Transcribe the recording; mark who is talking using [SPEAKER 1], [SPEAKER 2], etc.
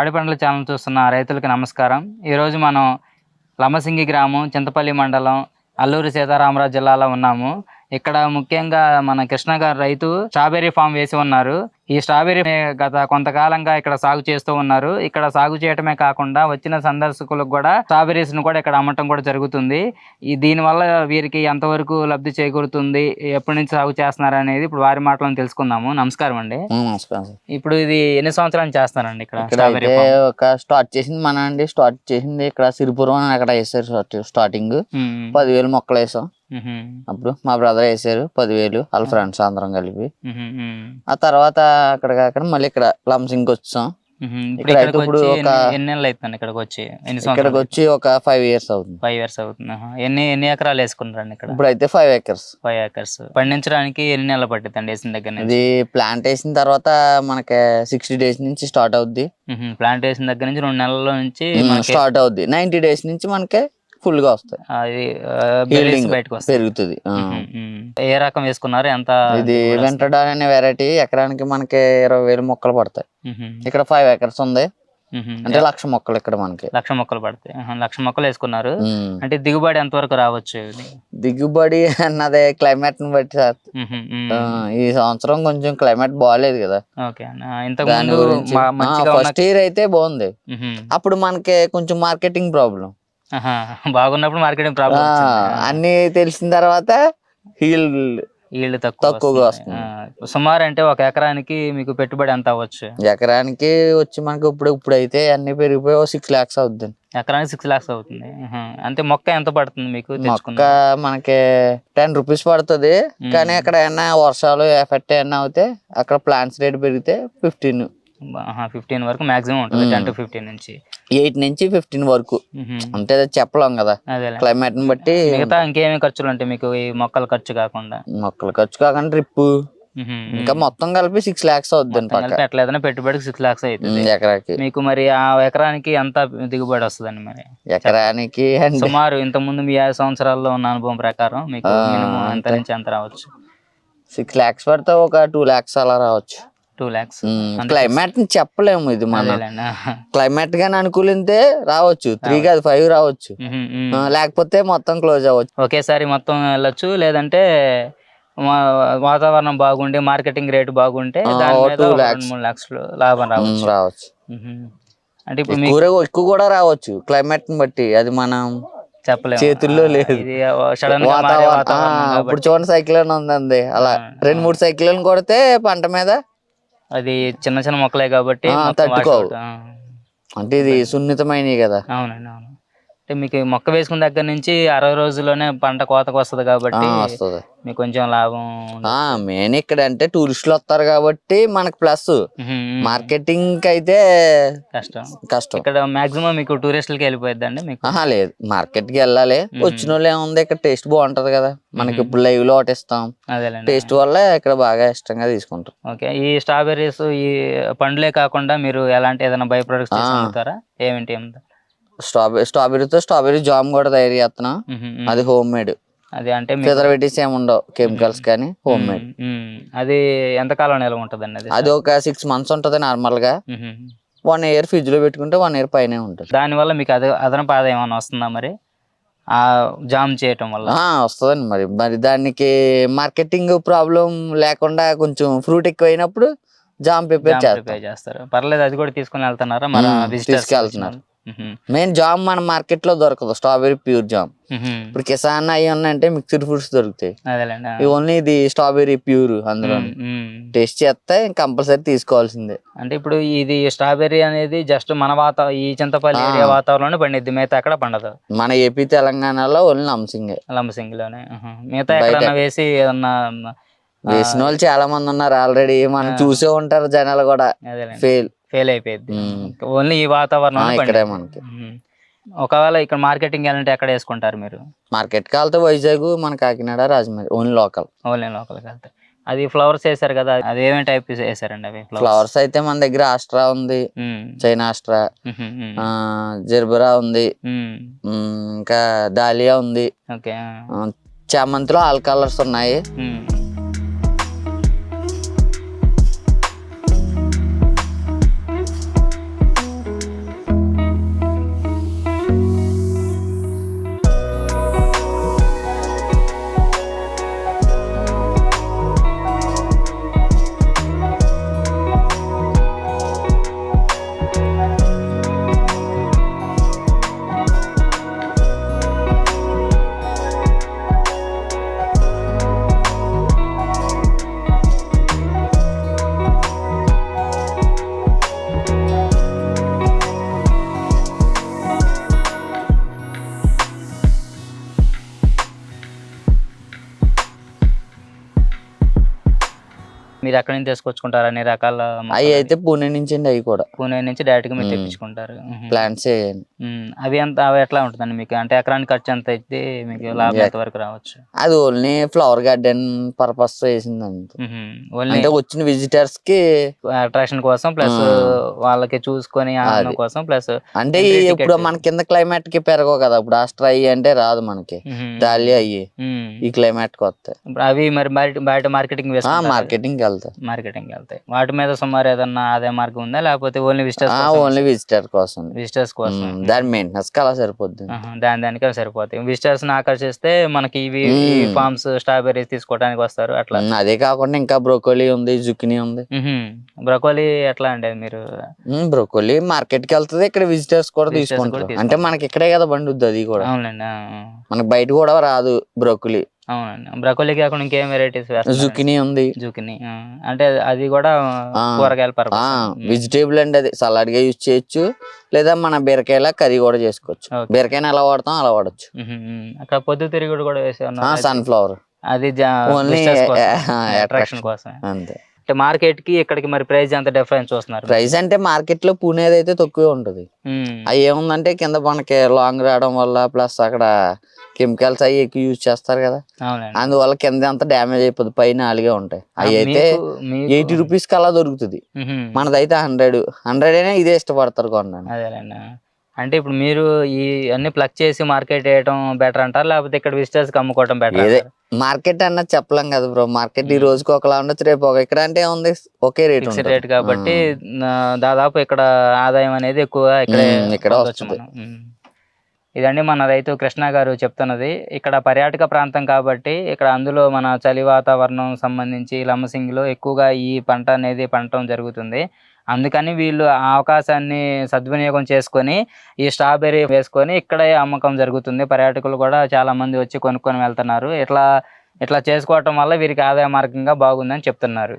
[SPEAKER 1] పాడి ఛానల్ చూస్తున్న రైతులకు నమస్కారం. ఈరోజు మనం లమ్మసింగి గ్రామం చింతపల్లి మండలం అల్లూరి సీతారామరాజు జిల్లాలో ఉన్నాము. ఇక్కడ ముఖ్యంగా మన కృష్ణ గారు రైతు స్ట్రాబెర్రీ ఫామ్ వేసి ఉన్నారు. ఈ స్ట్రాబెర్రీ గత కొంతకాలంగా ఇక్కడ సాగు చేస్తూ ఉన్నారు. ఇక్కడ సాగు చేయటమే కాకుండా వచ్చిన సందర్శకులకు కూడా స్ట్రాబెర్రీస్ను కూడా ఇక్కడ అమ్మటం కూడా జరుగుతుంది. ఈ దీని వల్ల వీరికి ఎంతవరకు లబ్ధి చేకూరుతుంది? ఎప్పటి నుంచి సాగు చేస్తున్నారు అనేది ఇప్పుడు వారి మాటలను తెలుసుకుందాము. నమస్కారం అండి.
[SPEAKER 2] నమస్కారం
[SPEAKER 1] ఇప్పుడు ఇది ఎన్ని సంవత్సరాలు చేస్తారండి ఇక్కడ స్ట్రాబెర్రీ?
[SPEAKER 2] ఒక స్టార్ట్ చేసింది మన అండి. స్టార్ట్ చేసింది ఇక్కడ సిరిపురం అని అక్కడ వేసారు స్టార్ట్- స్టార్టింగ్. పదివేలు మొక్కలు వేసాం. అప్పుడు మా బ్రదర్ వేసారు పదివేలు వాళ్ళ ఫ్రెండ్స్ అందరం కలిపి. ఆ తర్వాత అక్కడ కాకుండా మళ్ళీ ఇక్కడ లంసింగ్ వచ్చాం. ఇక్కడ అయితే ఇప్పుడు
[SPEAKER 1] వచ్చి
[SPEAKER 2] ఒక-
[SPEAKER 1] ఎన్ని- నెలలు అవుతుంది ఇక్కడికి వచ్చి? ఎన్ని
[SPEAKER 2] ఇక్కడికి వచ్చి ఒక ఫైవ్ ఇయర్స్ అవుతుంది.
[SPEAKER 1] ఫైవ్ ఇయర్స్ అవుతుంది. ఎన్ని ఎన్ని ఎకరాలు వేసుకున్నారండి ఇక్కడ?
[SPEAKER 2] ఇప్పుడు అయితే ఫైవ్ ఏకర్స్
[SPEAKER 1] ఫైవ్ ఎకర్స్. పండించడానికి ఎన్ని నెలలు పట్టిందండి వేసిన దగ్గర
[SPEAKER 2] ఇది ప్లాంట్ వేసిన తర్వాత మనకి సిక్స్టీ డేస్ నుంచి స్టార్ట్ అవుద్ది.
[SPEAKER 1] ప్లాంట్ వేసిన దగ్గర నుంచి రెండు నెలల నుంచి మనకి
[SPEAKER 2] స్టార్ట్ అవుద్ది. నైన్టీ డేస్ నుంచి మనకి ఫుల్గా వస్తాయి
[SPEAKER 1] అది బయటకు
[SPEAKER 2] పెరుగుతుంది.
[SPEAKER 1] ఏ రకం వేసుకున్నారు ఎంత
[SPEAKER 2] ఇది? వెంటడాన్ అనే వెరైటీ ఎకరానికి మనకి ఇరవై వేలు మొక్కలు పడతాయి. ఇక్కడ ఫైవ్ ఎకర్స్ ఉంది. అంటే లక్ష మొక్కలు ఇక్కడ మనకి
[SPEAKER 1] లక్ష మొక్కలు పడతాయి. లక్ష మొక్కలు వేసుకున్నారు. అంటే దిగుబడి ఎంత వరకు రావచ్చు?
[SPEAKER 2] దిగుబడి అన్నదే క్లైమేట్ని బట్టి సార్ ఈ సంవత్సరం కొంచెం క్లైమేట్ బాగాలేదు కదా దాని గురించి ఫస్ట్ ఇయర్ అయితే బాగుంది. అప్పుడు మనకి కొంచెం మార్కెటింగ్ ప్రాబ్లం.
[SPEAKER 1] బాగున్నప్పుడు మార్కెటింగ్ ప్రాబ్లం
[SPEAKER 2] అన్ని తెలిసిన తర్వాత హీల్
[SPEAKER 1] ఈల్డ్ తక్కువ
[SPEAKER 2] తక్కువగా
[SPEAKER 1] వస్తుంది. సుమారు అంటే ఒక ఎకరానికి మీకు పెట్టుబడి ఎంత అవ్వచ్చు?
[SPEAKER 2] ఎకరానికి వచ్చి మనకి ఇప్పుడు ఇప్పుడు అయితే అన్ని పెరిగిపోయి సిక్స్ లాక్స్ అవుద్ది
[SPEAKER 1] ఎకరానికి సిక్స్ లాక్స్ అవుతుంది. అంటే మొక్క ఎంత పడుతుంది మీకు
[SPEAKER 2] మొక్క మనకి టెన్ రూపీస్ పడుతుంది. కానీ అక్కడ ఏమన్నా వర్షాలు ఎఫెక్ట్ ఏమన్నా అవుతే అక్కడ ప్లాంట్స్ రేట్ పెరిగితే ఫిఫ్టీన్
[SPEAKER 1] ఫిఫ్టీన్ వరకు మాక్సిమం ఉంటుంది. టెన్ టు ఫిఫ్టీన్ నుంచి.
[SPEAKER 2] ఎయిట్ నుంచి ఫిఫ్టీన్ వరకు. అంటే చెప్పలేం కదా. క్లైమేట్ని బట్టి
[SPEAKER 1] మిగతా ఇంకేమేమి ఖర్చులు ఉంటాయి మీకు? ఈ మొక్కల ఖర్చు కాకుండా.
[SPEAKER 2] మొక్కలు ఖర్చు కాకుండా ట్రిప్. ఇంకా మొత్తం కలిపి సిక్స్ లాక్స్ అవుద్ది పక్క
[SPEAKER 1] కలిపి ఎట్లా ఏదైనా పెట్టుబడికి సిక్స్ లాక్స్ అవుతుంది.
[SPEAKER 2] ఎకరాకి.
[SPEAKER 1] మీకు మరి ఆ ఎకరానికి ఎంత దిగుబడి వస్తుందండి మరి?
[SPEAKER 2] ఎకరానికి
[SPEAKER 1] సుమారు ఇంత ముందు మీ ఐదు సంవత్సరాల్లో ఉన్న అనుభవం ప్రకారం మీకు ఎంత నుంచి ఎంత రావచ్చు?
[SPEAKER 2] సిక్స్ లాక్స్ పడితే ఒక టూ లాక్స్ అలా రావచ్చు.
[SPEAKER 1] టూ ల్యాక్స్
[SPEAKER 2] క్లైమేట్ చెప్పలేము ఇది మన. క్లైమేట్ గాని అనుకూలితే రావచ్చు. త్రీ కాదు ఫైవ్ రావచ్చు. లేకపోతే మొత్తం క్లోజ్ అవ్వచ్చు.
[SPEAKER 1] ఒకేసారి మొత్తం వెళ్ళొచ్చు. లేదంటే వాతావరణం బాగుండి మార్కెటింగ్ రేట్ బాగుంటే మూడు లక్షలు లాభం రావచ్చు.
[SPEAKER 2] రావచ్చు.
[SPEAKER 1] అంటే ఇప్పుడు
[SPEAKER 2] ఎక్కువ కూడా రావచ్చు. క్లైమేట్ని బట్టి అది మనం
[SPEAKER 1] చెప్పలేము.
[SPEAKER 2] చేతుల్లో లేదు. ఇప్పుడు చూడండి సైక్లోన్ ఉందండి. అలా రెండు మూడు సైక్లోన్ కొడితే పంట మీద
[SPEAKER 1] అది చిన్న చిన్న మొక్కలే కాబట్టి
[SPEAKER 2] తట్టుకోవు. అంటే ఇది సున్నితమైనవి కదా.
[SPEAKER 1] అవునండి అవును. అంటే మీకు మొక్క వేసుకున్న దగ్గర నుంచి అరవై రోజుల్లోనే పంట కోతకు వస్తుంది కాబట్టి
[SPEAKER 2] వస్తుంది.
[SPEAKER 1] మీకు కొంచెం లాభం
[SPEAKER 2] మెయిన్ ఇక్కడ అంటే టూరిస్టులు వస్తారు కాబట్టి మనకు ప్లస్. మార్కెటింగ్ అయితే
[SPEAKER 1] కష్టం.
[SPEAKER 2] కష్టం.
[SPEAKER 1] ఇక్కడ మాక్సిమం మీకు టూరిస్టులకి వెళ్ళిపోద్దండి మీకు?
[SPEAKER 2] ఆహా లేదు. మార్కెట్కి వెళ్ళాలి వచ్చిన వాళ్ళు ఏముంది ఇక్కడ టేస్ట్ బాగుంటది కదా. మనకి ఇప్పుడు లైవ్లో ఒకటి ఇస్తాం.
[SPEAKER 1] అదేలేండి.
[SPEAKER 2] టేస్ట్ వల్ల ఇక్కడ బాగా ఇష్టంగా తీసుకుంటాం.
[SPEAKER 1] ఓకే. ఈ స్ట్రాబెర్రీస్ ఈ పండ్లే కాకుండా మీరు ఎలాంటి ఏదైనా బై ప్రొడక్ట్స్ ఏమిటి ఏమి
[SPEAKER 2] స్ట్రాబెరీ స్ట్రాబెరీతో స్ట్రాబెరీ జామ్ కూడా తయారు చేస్తున్నాం. అది హోమ్ మేడ్
[SPEAKER 1] అది అంటే
[SPEAKER 2] ప్రిజర్వేటివ్స్ ఏమి ఉండవు కెమికల్స్ కానీ హోమ్ మేడ్.
[SPEAKER 1] అది ఎంతకాలం నిల్వ ఉంటుందండి అది?
[SPEAKER 2] అది ఒక సిక్స్ మంత్స్ ఉంటది
[SPEAKER 1] నార్మల్గా.
[SPEAKER 2] వన్ ఇయర్ ఫ్రిడ్జ్లో పెట్టుకుంటే వన్ ఇయర్ పైనే ఉంటుంది.
[SPEAKER 1] దానివల్ల మీకు అది అదనపు ఆదాయం ఏమైనా వస్తుందా మరి? ఆ జామ్ చేయటం వల్ల?
[SPEAKER 2] వస్తదండి మరి. మరి దానికి మార్కెటింగ్ ప్రాబ్లం లేకుండా కొంచెం ఫ్రూట్ ఎక్కువ అయినప్పుడు జామ్ ప్రిపేర్
[SPEAKER 1] చేస్తారు. పర్లేదు అది కూడా తీసుకుని వెళ్తున్నారా? మన
[SPEAKER 2] తీసుకెళ్తున్నారు. మెయిన్ జామ్ మన మార్కెట్లో దొరకదు. Strawberry pure jam. ఇప్పుడు కిసాన్ అవి ఉన్నాయంటే మిక్స్డ్ ఫ్రూట్స్ దొరుకుతాయి. ఓన్లీ ఇది స్ట్రాబెరీ ప్యూర్ అందులో. టేస్ట్ చేస్తే కంపల్సరీ తీసుకోవాల్సిందే.
[SPEAKER 1] అంటే ఇప్పుడు ఇది స్ట్రాబెర్రీ అనేది జస్ట్ మన వాత ఈ చింతపల్లి ఏరియా వాతావరణంలో పండిద్ది. మిగతా ఎక్కడ పండదు.
[SPEAKER 2] మన ఏపీ తెలంగాణలో ఓన్లీ లంసింగే
[SPEAKER 1] లంబసింగిలోనే ఆహా. మిగతా ఎక్కడన్నా వేసి ఏదన్నా
[SPEAKER 2] వేసిన వాళ్ళు చాలా మంది ఉన్నారు. ఆల్రెడీ మనం చూసే ఉంటారు జనాలు కూడా. ఫెయిల్.
[SPEAKER 1] ఫెయిల్ అయిపోయింది ఓన్లీ ఈ వాతావరణం
[SPEAKER 2] ఇక్కడే మనకి.
[SPEAKER 1] ఒకవేళ ఇక్కడ మార్కెటింగ్ వెళ్ళాలంటే ఎక్కడ వేసుకుంటారు మీరు?
[SPEAKER 2] మార్కెట్ కాలితే వైజాగ్ మన Kakinada Rajahmundry only local.
[SPEAKER 1] Only లోకల్కి వెళ్తే అది ఫ్లవర్స్ వేసారు కదా అది ఏమేమి టైప్ వేసారండి అవి ఫ్లవర్స్?
[SPEAKER 2] అయితే మన దగ్గర ఆస్ట్రా ఉంది చైనా ఆస్ట్రా ఆ, జెర్బరా ఉంది ఇంకా దాలియా ఉంది.
[SPEAKER 1] ఓకే
[SPEAKER 2] చామంతిలో ఆల్ కలర్స్ ఉన్నాయి.
[SPEAKER 1] మీరు ఎక్కడి నుంచి తీసుకొచ్చుకుంటారు అన్ని రకాల
[SPEAKER 2] అవి అయితే పూణే నుంచి అండి అవి కూడా.
[SPEAKER 1] పూణే నుంచి డైరెక్ట్గా మీరు. తెప్పించుకుంటారు.
[SPEAKER 2] ప్లాంట్స్.
[SPEAKER 1] అవి ఎంత అవి ఎట్లా ఉంటుందండి మీకు? అంటే ఎకరానికి ఖర్చు ఎంత అయితే మీకు లాభం ఎంత వరకు రావచ్చు?
[SPEAKER 2] అది ఓన్లీ ఫ్లవర్ గార్డెన్ పర్పస్ వేసింది అంటే వచ్చిన విజిటర్స్కి
[SPEAKER 1] అట్రాక్షన్ కోసం ప్లస్. వాళ్ళకి చూసుకొని ఆనందం. కోసం ప్లస్
[SPEAKER 2] అంటే. ఇప్పుడు మన కింద క్లైమేట్కి పెరగవు కదా. ఇప్పుడు ఆస్ట్రా అయ్యి అంటే రాదు మనకి. డాలి అయ్యి ఈ క్లైమేట్కి వస్తాయి
[SPEAKER 1] అవి మరి బయట మార్కెటింగ్?
[SPEAKER 2] మార్కెటింగ్కి వెళ్తాయి.
[SPEAKER 1] మార్కెటింగ్ వెళ్తాయి. వాటి మీద సుమారు ఏదన్నా ఆదాయ మార్గం ఉందా? లేకపోతే ఓన్లీ విజిటర్స్
[SPEAKER 2] ఓన్లీ విజిటర్ కోసం.
[SPEAKER 1] విజిటర్స్ కోసం.
[SPEAKER 2] దాని మెయింటెనెన్స్ అలా సరిపోద్ది.
[SPEAKER 1] దాని దానికే సరిపోతాయి. విజిటర్స్ని ఆకర్షిస్తే మనకి ఇవి
[SPEAKER 2] మ్మ్.
[SPEAKER 1] ఫార్మ్స్ స్ట్రాబెర్రీస్ తీసుకోవడానికి వస్తారు అట్లా.
[SPEAKER 2] అదే కాకుండా ఇంకా బ్రోకోలీ ఉంది జుకినీ ఉంది.
[SPEAKER 1] బ్రకోలీ ఎట్లా అండి మీరు?
[SPEAKER 2] బ్రోకోలీ మార్కెట్కి వెళ్తుంది ఇక్కడ విజిటర్స్ కూడా తీసుకుంటారు. అంటే మనకి ఇక్కడే కదా బండి ఉంది అది కూడా.
[SPEAKER 1] అవునండి.
[SPEAKER 2] మనకి బయట కూడా రాదు బ్రోకోలీ
[SPEAKER 1] అవునండి. బ్రకోలీ కాకుండా ఇంకేం వెరైటీస్
[SPEAKER 2] జుకినీ ఉంది.
[SPEAKER 1] జుకిని. అంటే అది కూడా. కూరగాయల పర్పస్.
[SPEAKER 2] వెజిటేబుల్ అండి అది. సలాడ్గా యూజ్ చేయొచ్చు. లేదా మన బీరకాయల కర్రీ కూడా చేసుకోవచ్చు. బీరకాయని ఎలా వాడతాం అలా వాడచ్చు.
[SPEAKER 1] అక్కడ పొద్దు తిరుగుడు కూడా వేసే
[SPEAKER 2] సన్ఫ్లవర్
[SPEAKER 1] అది
[SPEAKER 2] ఓన్లీ
[SPEAKER 1] అట్రాక్షన్ కోసం.
[SPEAKER 2] అంతే.
[SPEAKER 1] అంటే మార్కెట్కి ఇక్కడికి మరి ప్రైస్ ఎంత డిఫరెన్స్ చూస్తున్నారు?
[SPEAKER 2] ప్రైస్ అంటే మార్కెట్లో పూణేది అయితే తక్కువే ఉంటది. అవి ఏముందంటే కింద మనకి లాంగ్ రావడం వల్ల ప్లస్ అక్కడ కెమికల్స్ అవి ఎక్కువ యూజ్ చేస్తారు కదా. అందువల్ల కింద అంతా డ్యామేజ్ అయిపోతుంది పైన అలాగే ఉంటాయి. అవి అయితే ఎయిటీ రూపీస్కి అలా దొరుకుతుంది. మనదైతే హండ్రెడ్ హండ్రెడ్ అయినా ఇదే ఇష్టపడతారు
[SPEAKER 1] అదేలేండి. అంటే ఇప్పుడు మీరు ఈ అన్ని ప్లగ్ చేసి మార్కెట్ చేయడం బెటర్ అంటారా? లేకపోతే ఇక్కడ విజిటర్స్ అమ్ముకోవడం బెటర్
[SPEAKER 2] మార్కెట్ అన్నది చెప్పలేం కదా బ్రో మార్కెట్ ఈ రోజుకి ఒకలా ఉండొచ్చు రేపు ఒక ఇక్కడ అంటే ఉంది ఒకే రేట్
[SPEAKER 1] రేట్ కాబట్టి ఆ, దాదాపు ఇక్కడ ఆదాయం అనేది ఎక్కువ ఇక్కడే
[SPEAKER 2] మ్మ్, ఇక్కడ వస్తుంది.
[SPEAKER 1] ఇదండి మన రైతు కృష్ణ గారు చెప్తున్నది. ఇక్కడ పర్యాటక ప్రాంతం కాబట్టి ఇక్కడ అందులో మన చలి వాతావరణం సంబంధించి లంబసింగిలో ఎక్కువగా ఈ పంట అనేది పండటం జరుగుతుంది. అందుకని వీళ్ళు ఆ అవకాశాన్ని సద్వినియోగం చేసుకొని ఈ స్ట్రాబెర్రీ వేసుకొని ఇక్కడే అమ్మకం జరుగుతుంది. పర్యాటకులు కూడా చాలా మంది వచ్చి కొనుక్కొని వెళ్తున్నారు. ఇట్లా ఇట్లా చేసుకోవటం వల్ల వీరికి ఆదాయ మార్గంగా బాగుందని చెప్తున్నారు.